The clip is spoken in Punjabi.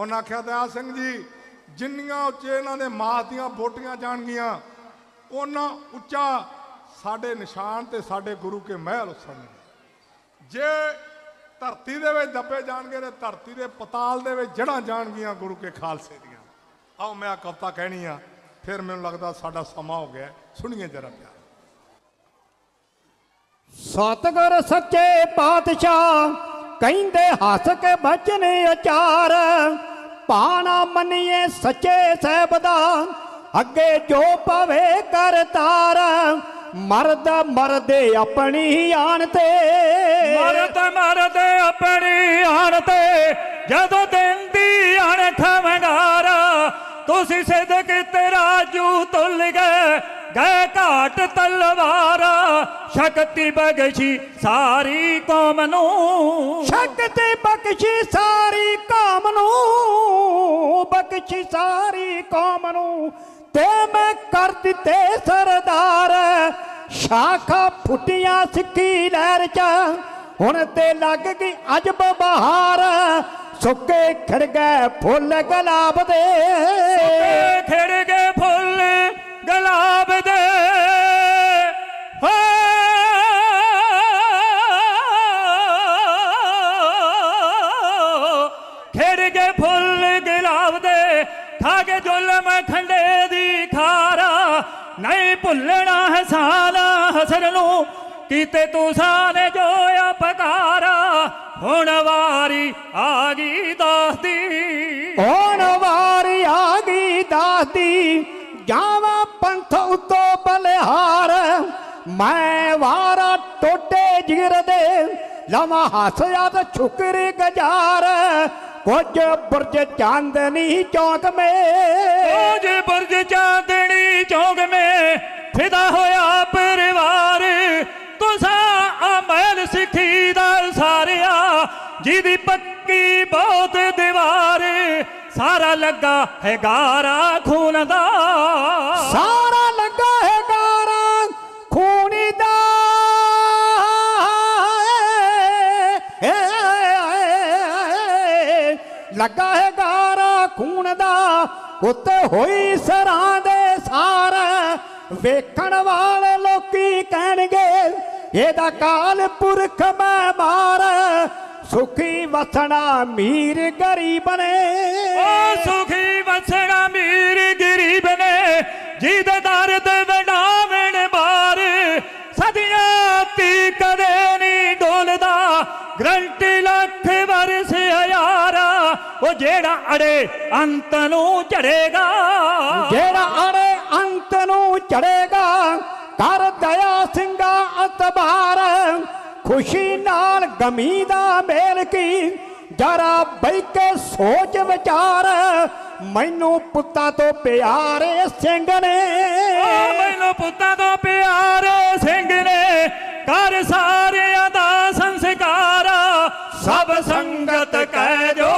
ਉਹਨਾਂ ਆਖਿਆ, ਦਇਆ ਸਿੰਘ ਜੀ, ਜਿੰਨੀਆਂ ਉੱਚੇ ਇਹਨਾਂ ਦੇ ਮਾਸ ਦੀਆਂ ਬੋਟੀਆਂ ਜਾਣਗੀਆਂ, ਉਹਨਾਂ ਉੱਚਾ ਸਾਡੇ ਨਿਸ਼ਾਨ ਤੇ ਸਾਡੇ ਗੁਰੂ ਕੇ ਮਹਿਲ ਉਸਣਗੇ ਜੇ ਧਰਤੀ ਦੇ ਵਿੱਚ ਦੱਬੇ ਜਾਣਗੇ ਤੇ ਧਰਤੀ ਦੇ ਪਤਾਲ ਦੇ ਵਿੱਚ ਜੜਾਂ ਜਾਣਗੀਆਂ ਗੁਰੂ ਕੇ ਖਾਲਸੇ ਦੀਆਂ। ਆਓ, ਮੈਂ ਆ ਕਵਿਤਾ ਕਹਿਣੀ ਆ, ਫਿਰ ਮੈਨੂੰ ਲੱਗਦਾ ਸਾਡਾ ਸਮਾਂ ਹੋ ਗਿਆ। ਹੈ। ਸੁਣੀਏ ਜਰਾ ਪਿਆਰ। ਸਤਿਗੁਰ ਸੱਚੇ ਪਾਤਸ਼ਾਹ, ਕਹਿੰਦੇ ਹੱਸ ਕੇ ਬਚਨ ਅਚਾਰ ਪਾਣਾ ਮੰਨੀਏ ਸੱਚੇ ਸਹਿਬ ਦਾ ਅੱਗੇ ਜੋ ਪਵੇ ਕਰਤਾਰ ਮਰਦ ਮਰਦੇ ਆਪਣੀ ਆਣ ਤੇ। ਮਰਦ ਮਰਦ ਆਪਣੀ ਆਣ ਤੇ ਜਦੋਂ ਦਿੰਦੀ ਅਣਖ ਵੰਗਾਰਾ ਤੁਸੀਂ ਸਿੱਧਕ ਤੇ ਰਾਜੂ ਤੁੱਲ ਗਏ ਗਏ ਘਾਟ ਤਲਵਾਰਾ ਸ਼ਕਤੀ ਬਖਸ਼ੀ ਸਾਰੀ ਕੌਮ ਨੂੰ। ਸ਼ਕਤੀ ਬਖਸ਼ੀ ਸਾਰੀ ਕੌਮ ਨੂੰ। ਬਖਸ਼ੀ ਸਾਰੀ ਕੌਮ ਨੂੰ ਤੇ ਮੈਂ ਕਰ ਦਿੱਤੇ ਸਰਦਾਰ। ਸ਼ਾਖਾ ਫੁੱਟੀਆਂ ਸਿੱਕੀ ਲਹਿਰ ਚ, ਹੁਣ ਤੇ ਲੱਗ ਗਈ ਅਜਬ ਬਹਾਰ। ਸੁੱਕੇ ਖੜ ਗਏ ਫੁੱਲ ਗੁਲਾਬ ਦੇ। ਤੇ ਖਿੜ ਗਏ ਫੁੱਲ ਗੁਲਾਬ ਦੇ। ਖਾ ਕੇ ਜ਼ੁਲਮ ਖੰਡੇ ਦੀ ਖਾਰਾ। ਨਹੀਂ ਭੁੱਲਣਾ ਹਸਾਨ ਹਸਨ ਨੂੰ, ਕੀਤੇ ਤੂੰ ਸਾਨੇ ਜੋ ਅਪਕਾਰਾ। ਹੁਣ ਵਾਰੀ ਆ ਗਈ ਦਾਸਦੀ। ਹੁਣ ਵਾਰੀ ਆ ਗਈ ਦਾਸਦੀ, ਜਾਵਾ ਪੰਥ ਉਤੋਂ ਬਲਿਹਾਰ। ਮੈਂ ਵਾਰਾ ਟੋਟੇ ਜਿਗਰ ਦੇ, ਲਵਾ ਹੱਸਿਆ ਤੇ ਛੁਕਰ ਗਜਾਰ। ਕੁਝ ਬੁਰਜ ਚਾਂਦਨੀ ਚੌਕ ਮੇ। ਰੋਜ ਬੁਰਜ ਚਾਂਦਣੀ ਚੌਂਕ ਮੇ ਫਿਦਾ ਹੋਇਆ ਪਰਿਵਾਰ। ਤੁਸਾਂ ਅਮਲ ਸਿੱਖੀ ਦਾ ਸਾਰਿਆ ਜਿਹਦੀ ਪੱਕੀ ਬਹੁਤ ਦੀਵਾਰ। ਸਾਰਾ ਲੱਗਾ ਹੈ ਗਾਰਾ ਖੂਨ ਦਾ। ਲੱਗਾ ਹੈ ਗਾਰਾ ਖੂਨ ਦਾ, ਉੱਤੇ ਹੋਈ ਸਰਾਂ ਦੇ ਸਾਰ। ਵੇਖਣ ਵਾਲੇ ਲੋਕੀ ਕਹਿਣਗੇ, ਇਹਦਾ ਕਾਲ ਪੁਰਖ ਮੈਂ ਮਾਰ। ਸੁਖੀ ਵਸਣਾ ਮੀਰ ਗਰੀਬ ਨੇ। ਓ ਸੁਖੀ ਵਸਣਾ ਜਿਹੜਾ ਅੜੇ ਅੰਤ ਨੂੰ ਚੜੇਗਾ ਜਿਹੜਾ ਅੜੇ ਅੰਤ ਨੂੰ ਚੜੇਗਾ ਕਰ ਦਇਆ ਸਿੰਘਾ ਅਤਬਾਰ। ਖੁਸ਼ੀ ਨਾਲ ਗਮੀ ਦਾ ਮੇਲ ਕੀ ਜਰਾ ਬੈ ਸੋਚ ਵਿਚਾਰ। ਮੈਨੂੰ ਪੁੱਤਾਂ ਤੋਂ ਪਿਆਰੇ ਸਿੰਘ ਨੇ। ਮੈਨੂੰ ਪੁੱਤਾਂ ਤੋਂ ਪਿਆਰੇ ਸਿੰਘ ਨੇ ਕਰ ਸਾਰਿਆਂ ਦਾ ਸੰਸਕਾਰ। ਸਭ ਸੰਗਤ ਕਹਿ ਜੋ